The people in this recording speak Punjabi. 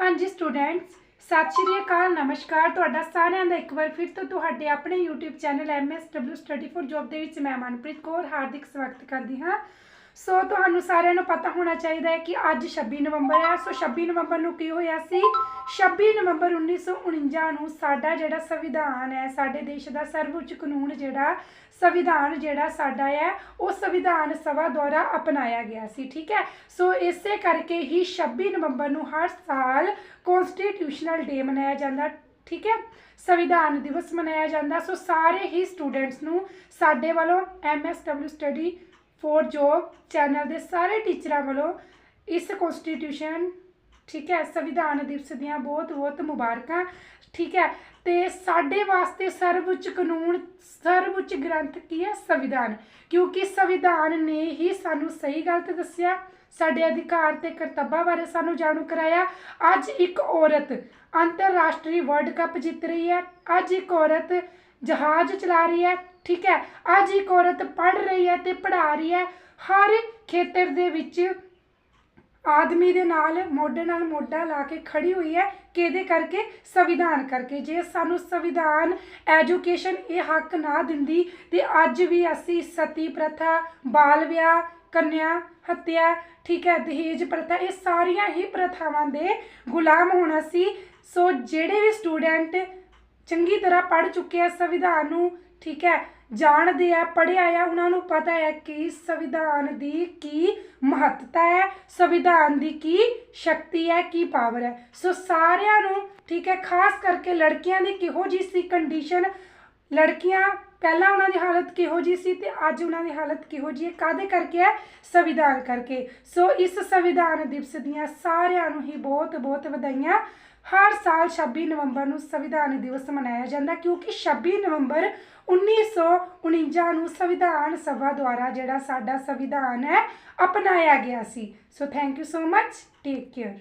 ਹਾਂਜੀ ਸਟੂਡੈਂਟਸ, ਸਤਿ ਸ਼੍ਰੀ ਅਕਾਲ, ਨਮਸਕਾਰ। ਤੁਹਾਡਾ ਸਾਰਿਆਂ ਦਾ ਇੱਕ ਵਾਰ ਫਿਰ ਤੋਂ ਤੁਹਾਡੇ ਆਪਣੇ YouTube channel MSW Study for Job ਦੇ ਵਿੱਚ ਮੈਂ ਮਨਪ੍ਰੀਤ ਕੌਰ, ਹਾਰਦਿਕ ਸਵਾਗਤ ਕਰਦੀ ਹਾਂ। ਸੋ ਤੁਹਾਨੂੰ ਸਾਰਿਆਂ ਨੂੰ ਪਤਾ ਹੋਣਾ ਚਾਹੀਦਾ ਹੈ ਕਿ ਅੱਜ 26 ਨਵੰਬਰ ਹੈ। ਸੋ 26 ਨਵੰਬਰ ਨੂੰ ਕੀ ਹੋਇਆ ਸੀ? 26 ਨਵੰਬਰ 1949 ਨੂੰ ਸਾਡਾ ਜਿਹੜਾ ਸੰਵਿਧਾਨ ਹੈ, ਸਾਡੇ ਦੇਸ਼ ਦਾ ਸਰਵਉੱਚ ਕਾਨੂੰਨ ਜਿਹੜਾ ਸੰਵਿਧਾਨ ਜਿਹੜਾ ਸਾਡਾ ਹੈ, ਉਹ ਸੰਵਿਧਾਨ ਸਭਾ ਦੁਆਰਾ ਅਪਣਾਇਆ ਗਿਆ ਸੀ, ਠੀਕ ਹੈ? ਸੋ ਇਸੇ ਕਰਕੇ ਹੀ 26 ਨਵੰਬਰ ਨੂੰ ਹਰ ਸਾਲ ਕਨਸਟੀਟਿਊਸ਼ਨਲ ਡੇ ਮਨਾਇਆ ਜਾਂਦਾ, ਠੀਕ ਹੈ? ਸੰਵਿਧਾਨ ਦਿਵਸ ਮਨਾਇਆ ਜਾਂਦਾ। ਸੋ ਸਾਰੇ ਹੀ ਸਟੂਡੈਂਟਸ ਨੂੰ ਸਾਡੇ ਵੱਲੋਂ MSW study for job channel ਦੇ ਸਾਰੇ ਟੀਚਰਾਂ ਵੱਲੋਂ ਇਸ ਕਨਸਟੀਟਿਊਸ਼ਨ ਠੀਕ ਹੈ, ਸੰਵਿਧਾਨ ਦਿਵਸ ਦੀਆਂ ਬਹੁਤ ਬਹੁਤ ਮੁਬਾਰਕਾਂ, ਠੀਕ ਹੈ, ਤੇ ਸਾਡੇ ਵਾਸਤੇ ਸਰਵਉੱਚ ਕਾਨੂੰਨ, ਸਰਵਉੱਚ ਗ੍ਰੰਥ ਕੀ ਹੈ? ਸੰਵਿਧਾਨ, ਕਿਉਂਕਿ ਸੰਵਿਧਾਨ ਨੇ ਹੀ ਸਾਨੂੰ ਸਹੀ ਗਲਤ ਦੱਸਿਆ, ਸਾਡੇ ਅਧਿਕਾਰ ਤੇ ਕਰਤੱਵਾਂ ਬਾਰੇ ਸਾਨੂੰ ਜਾਣੂ ਕਰਾਇਆ। ਅੱਜ ਇੱਕ ਔਰਤ ਅੰਤਰਰਾਸ਼ਟਰੀ ਵਰਲਡ ਕੱਪ ਜਿੱਤ ਰਹੀ ਹੈ, ਅੱਜ ਇੱਕ ਔਰਤ ਜਹਾਜ਼ ਚਲਾ ਰਹੀ ਹੈ, ਠੀਕ ਹੈ, ਅੱਜ ਇੱਕ ਔਰਤ ਪੜ੍ਹ ਰਹੀ ਹੈ ਤੇ ਪੜ੍ਹਾ ਰਹੀ ਹੈ। ਹਰ ਖੇਤਰ ਦੇ ਵਿੱਚ ਆਦਮੀ ਦੇ ਨਾਲ, ਮੋਢੇ ਨਾਲ ਮੋਢਾ ਲਾ ਕੇ ਖੜੀ ਹੋਈ ਹੈ, ਕਿਹਦੇ ਕਰਕੇ? ਸੰਵਿਧਾਨ ਕਰਕੇ। ਜੇ ਸਾਨੂੰ ਸੰਵਿਧਾਨ, ਐਜੂਕੇਸ਼ਨ ਇਹ ਹੱਕ ਨਾ ਦਿੰਦੀ, ਤੇ ਅੱਜ ਵੀ ਅਸੀਂ ਸਤੀ ਪ੍ਰਥਾ, ਬਾਲ ਵਿਆਹ, ਕੰਨਿਆ, ਹੱਤਿਆ, ਠੀਕ ਹੈ, ਦਹੇਜ ਪ੍ਰਥਾ, ਇਹ ਸਾਰੀਆਂ ਹੀ ਪ੍ਰਥਾਵਾਂ ਦੇ ਗੁਲਾਮ ਹੋਣਾ ਸੀ। ਸੋ ਜਿਹੜੇ ਵੀ ਸਟੂਡੈਂਟ ਚੰਗੀ ਤਰ੍ਹਾਂ ਪੜ੍ਹ ਚੁੱਕੇ ਆ ਸੰਵਿਧਾਨ ਨੂੰ ਠੀਕ ਹੈ, ਜਾਣਦੇ ਆ, ਪੜ੍ਹਿਆ ਆ, ਉਹਨਾਂ ਨੂੰ ਪਤਾ ਹੈ ਕਿ ਸੰਵਿਧਾਨ ਦੀ ਕੀ ਮਹੱਤਤਾ ਹੈ, ਸੰਵਿਧਾਨ ਦੀ ਕੀ ਸ਼ਕਤੀ ਹੈ, ਕੀ ਪਾਵਰ ਹੈ। ਸੋ ਸਾਰਿਆਂ ਨੂੰ, ਠੀਕ ਹੈ, ਖਾਸ ਕਰਕੇ ਲੜਕੀਆਂ ਦੀ ਕਿਹੋ ਜੀ ਸੀ ਕੰਡੀਸ਼ਨ ਲੜਕੀਆਂ ਪਹਿਲਾਂ ਉਹਨਾਂ ਦੀ ਹਾਲਤ ਕਿਹੋ ਜੀ ਸੀ ਤੇ ਅੱਜ ਉਹਨਾਂ ਦੀ ਹਾਲਤ ਕਿਹੋ ਜੀ ਹੈ ਕਾਦੇ ਕਰਕੇ ਹੈ? ਸੰਵਿਧਾਨ ਕਰਕੇ। ਸੋ ਇਸ ਸੰਵਿਧਾਨ ਦਿਵਸ ਦੀਆਂ ਸਾਰਿਆਂ ਨੂੰ ਹੀ ਬਹੁਤ ਬਹੁਤ ਵਧਾਈਆਂ। ਹਰ ਸਾਲ 26 ਨਵੰਬਰ ਨੂੰ ਸੰਵਿਧਾਨ ਦਿਵਸ ਮਨਾਇਆ ਜਾਂਦਾ, ਕਿਉਂਕਿ 26 ਨਵੰਬਰ 1949 ਨੂੰ ਸੰਵਿਧਾਨ ਸਭਾ ਦੁਆਰਾ ਜਿਹੜਾ ਸਾਡਾ ਸੰਵਿਧਾਨ ਹੈ, ਅਪਣਾਇਆ ਗਿਆ ਸੀ। So thank you so much take care